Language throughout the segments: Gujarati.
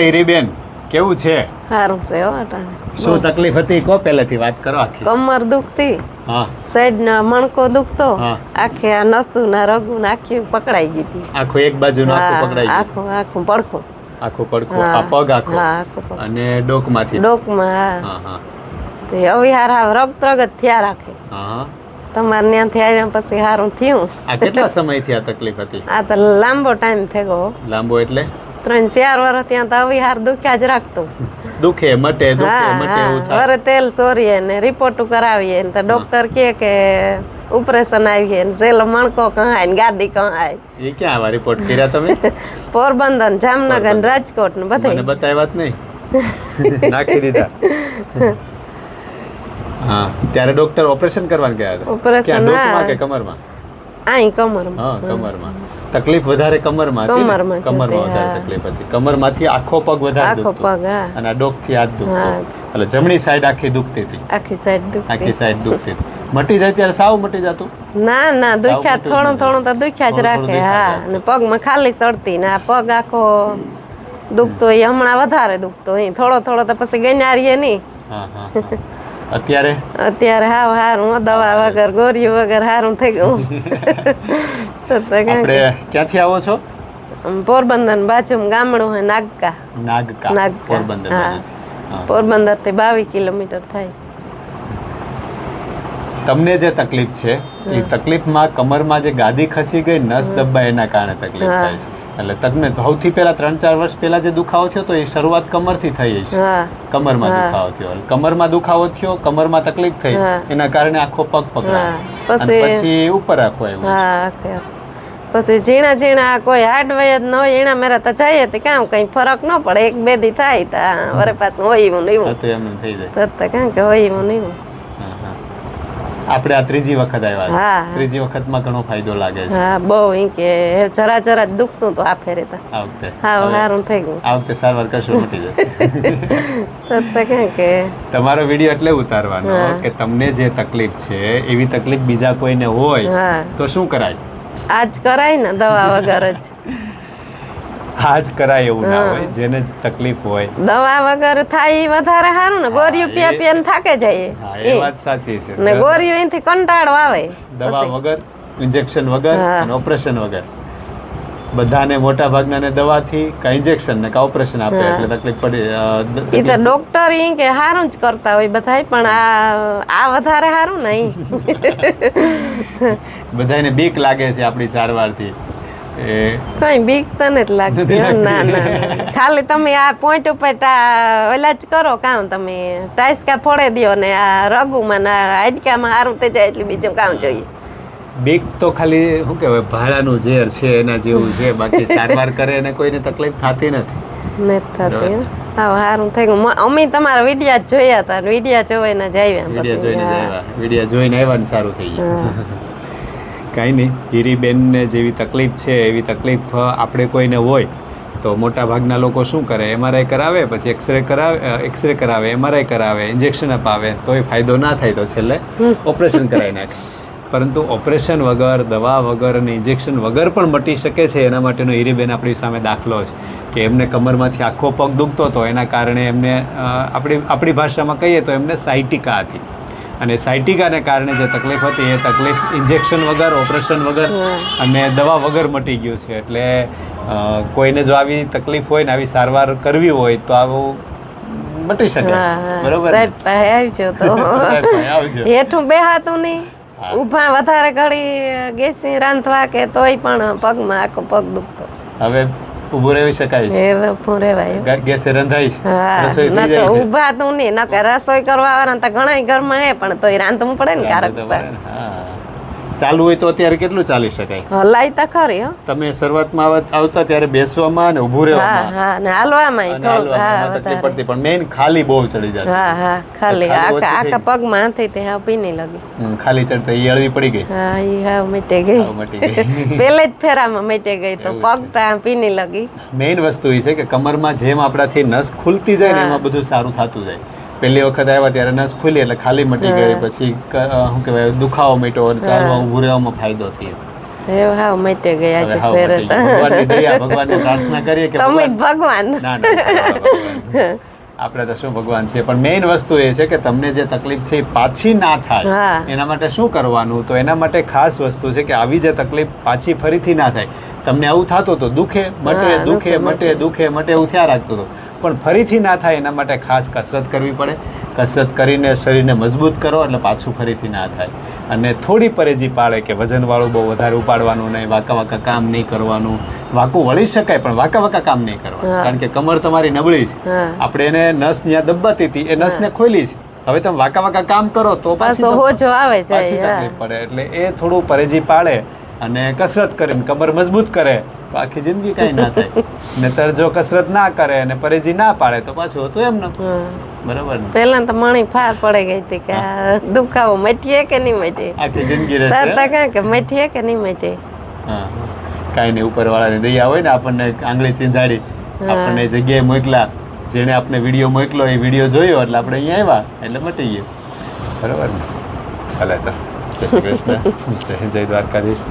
હીરીબેન કેવું છે? સારું છે હો અટાણે શું તકલીફ હતી? કો પહેલેથી વાત કરો આખી? કમર દુખતી. હા. સાઈડ ના મણકો દુખતો. આખે આ નસુ ના રગુ ના આખી પકડાઈ ગઈ હતી. આખું એક બાજુ આખું હા, પકડાઈ આખું આખું પડખું. આખું પડખું આ પગ આખો? આખું અને ડોકમાંથી? ડોકમાં હા. તે હાવ રગ રગત થયા રાખે. હા હા. તમારે ત્યાંથી આવ્યા પછી સારું થયું. આ કેટલા સમયથી આ તકલીફ હતી? આ તો લાંબો ટાઈમ થઈ ગયો લાંબો એટલે? ત્રણ ચાર વર્ષ ત્યાં તો અવિહાર દુખ્યા જ રાખતું. દુખે મટે દુખે મટે એવું થાય. વરે તેલ સોરીએ ને રિપોર્ટ કરાવીએ ને તો ડોક્ટર કહે કે ઓપરેશન આવીએ ને સેલો મણકો કહાય ને ગાદી કહાય. એ ક્યાં આવા રિપોર્ટ કર્યા તમે? પોરબંદર જામનગર ને રાજકોટ ને બધે મને બતાવ્યા જ નહીં. નાખી દીધા. હા ત્યારે ડોક્ટર ઓપરેશન કરવાનું ગયા હતા. Operation, હા. કે કમરમાં? અહીં કમરમાં. હા કમરમાં. તકલીફ વધારે કમરમાં હતી કમરમાં કમરમાં વધારે તકલીફ હતી. કમરમાંથી આખો પગ વધારે આખો પગ હા. અને આ ડોકથી હાથ દુખતો. એટલે જમણી સાઈડ આખી દુખતી હતી. આખી સાઈડ આખી સાઈડ દુખતી હતી. મટી જાય ત્યારે સાવ મટી જતું? ના ના દુખ્યા થોડું. થોડું તો દુખ્યા જ રાખે હા. અને પગમાં ખાલી સડતી ને આ પગ આખો દુખતો એ હમણાં વધારે દુખતો અહીં થોડો થોડો તો પછી ગણારીએ નહીં. હા હા હા. અત્યારે? અત્યારે હાવ હારું હો, દવા વગર ગોરી વગર હારું થઈ ગયું. આપણે ક્યાંથી આવો છો? પોરબંદર બાજુમ ગામડું હોય નાગકા. નાગકા નાગકા, પોરબંદર હા. હા. પોરબંદરથી બાવીસ કિલોમીટર થાય. તમને જે તકલીફ છે એ તકલીફમાં કમરમાં જે ગાદી ખસી ગઈ નસ દબાય એના કારણે તકલીફ થાય છે. એટલે તમને સૌથી પહેલા ત્રણ ચાર વર્ષ પહેલા જે દુખાવો થયો તો એ શરૂઆત કમરથી થઈ છે. કમરમાં હા. દુખાવો થયો. કમરમાં દુખાવો થયો કમરમાં તકલીફ થઈ એના કારણે આખો પગ પકડાયો. પછી- ઉપર આખો આવ્યો હા. પછી ઝીણા ઝીણા કોઈ હાડવય જ ન હોય એના મેરા તો જઈએ તો કામ કઈ ફરક ન પડે. એક બે દી થાય તો વરે પાછું હોય એવું નહીં તો એમ થઈ જાય. તો તો કાં કે હોય એવું ને એવું. હા, હા. આપણે આ ત્રીજી વખત આવ્યા હા. ત્રીજી વખતમાં ઘણો ફાયદો લાગે છે. હા બહુ ઈ કે જરા જરા દુખતું તો આ ફેરે તો. આ વખતે. હા સારું થઈ ગયું. આ વખતે સારવાર કશું મટી જશે. તો કે કાં. તમારો વીડિયો એટલે ઉતારવાનો કે તમને જે તકલીફ છે એવી તકલીફ બીજા કોઈને હોય તો શું કરાય? આજ કરાય ને દવા વગર જ. આજ કરાય એવું ના હોય જેને તકલીફ હોય. દવા વગર થાય વધારે સારું ને ગોરીઓ હા, પીયા પીયા થાકે જાય એ. વાત સાચી છે. ને ગોરીઓ એથી કંટાળો આવે દવા વગર ઇન્જેક્શન વગર. ઓપરેશન વગર. બધાને મોટા ભાગનાને દવાથી કા ઇન્જેક્શન ને કા ઓપરેશન આપે એટલે તકલીફ પડે એ તો ડોક્ટર ઈ કે સારું જ કરતા હોય બધાય પણ આ આ વધારે સારું નહીં બધાને બીક લાગે છે આપણી સારવારથી. એ કઈ બીક તને જ લાગતી નથી ના લાગતી. ના ના. ખાલી તમે આ પોઈન્ટ ઉપર ઓલા જ કરો કામ તમે ટાઈસકા ફોડે દ્યો ને આ રગુમાં ના હાડકામાં હારું થઈ જાય એટલે બીજું કામ જોઈએ. બીક તો ખાલી શું કહેવાય ભાડાનું ઝેર છે એના જેવું છે બાકી સારવાર કરે અને કોઈને તકલીફ થતી નથી. નથી થતી હા સારું થઈ ગયું. અમે તમારા વિડિયા જોયા હતા વિડિયા જોઈને જ આવ્યા વીડિયો જોઈને જ આવ્યા. વીડિયો જોઈને આવ્યા ને સારું થઈ ગયું. કાંઈ નહીં. હીરીબેનને જેવી તકલીફ છે એવી તકલીફ આપણે કોઈને હોય તો મોટા ભાગના લોકો શું કરે? એમઆરઆઈ કરાવે પછી એક્સરે કરાવે એક્સરે કરાવે એમઆરઆઈ કરાવે ઇન્જેક્શન અપાવે તોય ફાયદો ના થાય તો છેલ્લે ઓપરેશન કરાવી નાખે. પરંતુ ઓપરેશન વગર દવા વગર અને ઇન્જેક્શન વગર પણ મટી શકે છે. એના માટેનો હીરીબેન આપણી સામે દાખલો છે કે એમને કમરમાંથી આખો પગ દુખતો હતો. એના કારણે એમને આપણી આપણી ભાષામાં કહીએ તો એમને સાયટિકા હતી. અને સાયટિકાને કારણે જે તકલીફ હતી એ તકલીફ ઇન્જેક્શન વગર ઓપરેશન વગર અને દવા વગર મટી ગયું છે. એટલે કોઈને જો આવી તકલીફ હોય ને આવી સારવાર કરવી હોય તો આવું મટી શકે. બરોબર સાહેબ આવજો તો. હેઠું બે હાથું નહીં. ઊભા વધારે ઘડી ગેસી રાંધવા કે તોય પણ પગમાં આખો પગ દુખતો. હવે ઊભું રહેવી શકાય છે. હવે ઊભું રહેવાય ગેસે રંધાય છે. રસોઈ થઈ જાય છે. ઊભા તું નહીં નકર રસોઈ કરવા વાળા તો ઘણા ઘરમાં હે પણ તોય રાંધવું પડે ને ને. હા. ચાલુ હોય તો અત્યારે કેટલું ચાલી શકાય? હલાયતા ખરી તમે શરૂઆતમાં આવતા ત્યારે બેસવામાં અને ઊભું રહેવામાં. હા ને હાલવામાં થોડું હા તકલીફ પડતી પણ મેઇન ખાલી બહુ ચડી જાય. હા હા ખાલી. આખા આખા પગમાં હાથી તે હા પીની લગી. ખાલી ચડતા એ અળવી પડી ગઈ. હા ઈ હા મીટે ગઈ. પેલે જ ફેરામાં મીટે ગઈ તો પગ તો પી પીની લાગી. મેઇન વસ્તુ એ છે કે કમરમાં જેમ આપણાથી નસ ખુલતી જાય ને એમાં બધું સારું થતું જાય. પહેલી વખત આવ્યા ત્યારે નસ ખુલી એટલે ખાલી મટી ગઈ પછી શું કહેવાય દુખાવો અને ચાલવા ઊભું રહેવામાં ફાયદો થયો. હાવ મટી ગયા છે. ભગવાનની પ્રાર્થના કરીએ કે તમે ભગવાન-. આપણે તો શું ભગવાન છે પણ મેઇન વસ્તુ એ છે કે તમને જે તકલીફ છે એ પાછી ના થાય. એના માટે શું કરવાનું? તો એના માટે ખાસ વસ્તુ છે કે આવી જે તકલીફ પાછી ફરીથી ના થાય. તમને આવું થતું હતું દુખે મટે દુખે મટે મટે. દુખે મટે એવું થયા રાખતું હતું. પણ ફરીથી ના થાય એના માટે ખાસ કસરત કરવી પડે. કસરત કરીને શરીરને મજબૂત કરો એટલે પાછું ફરીથી ના થાય. અને થોડી પરેજી પાડે કે વજનવાળું બહુ વધારે ઉપાડવાનું નહીં વાંકા વાંકા કામ નહીં કરવાનું. વાંકું વળી શકાય પણ વાંકા વાંકા કામ નહીં કરવાનું. કારણ કે કમર તમારી નબળી છે. આપણે એને નસ ત્યાં દબાતી હતી એ નસને ખોલી છે. હવે તમે વાંકા વાંકા કામ કરો તો પાછો હોજો આવે છે પાછી તકલીફ પડે. એટલે એ થોડું પરેજી પાડે અને કસરત કરીને કમર મજબૂત કરે. આખી જિંદગી કઈ ના થાય. નહીતર જો કસરત ના કરે અને પરેજી ના પાડે તો પાછું હતું એમ ને. બરાબર ને? પહેલા તો મણી ફાર પડે ગઈ હતી કે દુખાવો મટીએ કે નહીં મટે? આખી જિંદગી રહે રહેશે તા કાં કે મટીએ કે નહીં મટે? હા. કાંઈ નહીં ઉપરવાળાની દયા હોય ને આપણને આંગળી ચીંધાડી. આપણને જગ્યાએ મોકલા. જેણે આપણે વીડિયો મોકલો એ વીડિયો જોયો એટલે આપણે અહીંયા આવ્યા એટલે મટી ગયો. બરાબર ને? ભલે તો. જય શ્રી કૃષ્ણ. જય દ્વારકાધીશ.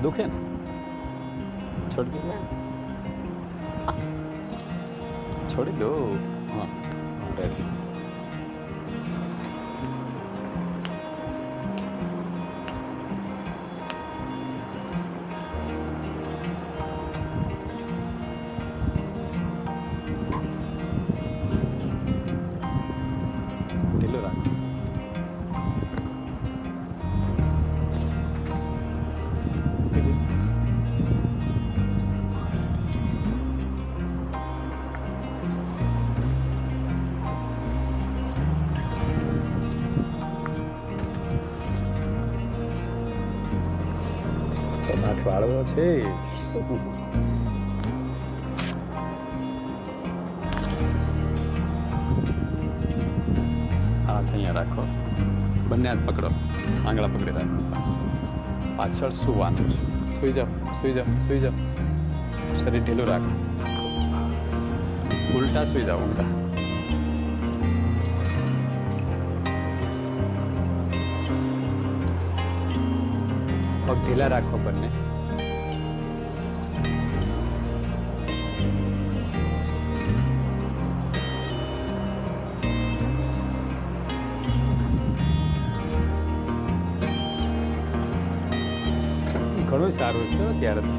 આ દુખે ને છોડી દો છોડી દો તો છે. હાથ અહીંયા રાખો. બંને હાથ પકડો. આંગળા પકડી રાખો. પાછળ સુવાનું છે. સુઈ જાઓ સુઈ જાઓ સુઈ જાઓ. શરીર ઢીલું રાખો. ઉલટા સુઈ જાઓ ઉલટા. પગ ઢીલા રાખો બંને. ઘણું સારું છે ત્યારે તો.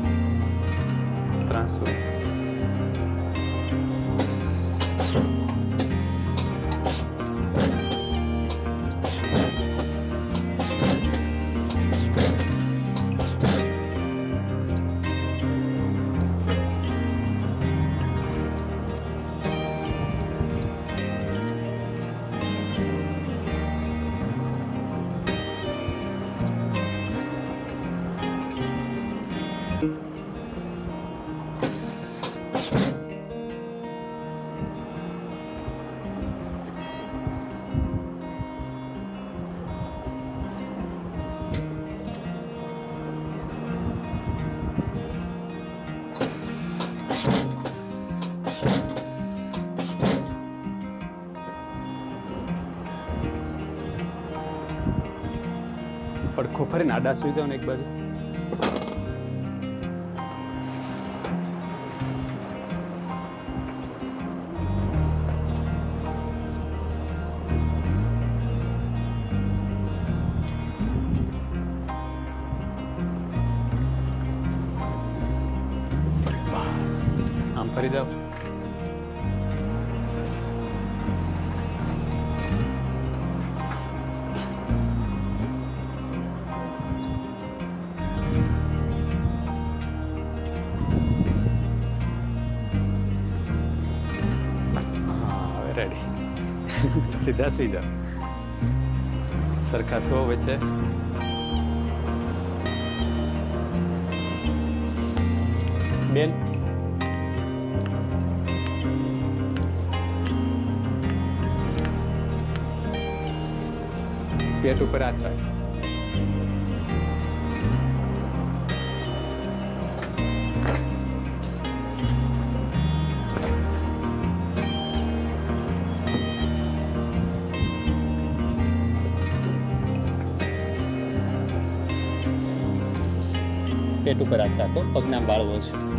પડખો ફરીને આડા સુઈ જાઓ ને એક બાજુ. આમ ફરી જાઓ રેડી. સીધા જાઓ સરખા સો વચ્ચે બેન? પેટ ઉપર હાથ રાખ પેટ ઉપર હાથ રાખો પગના બાળવો છે.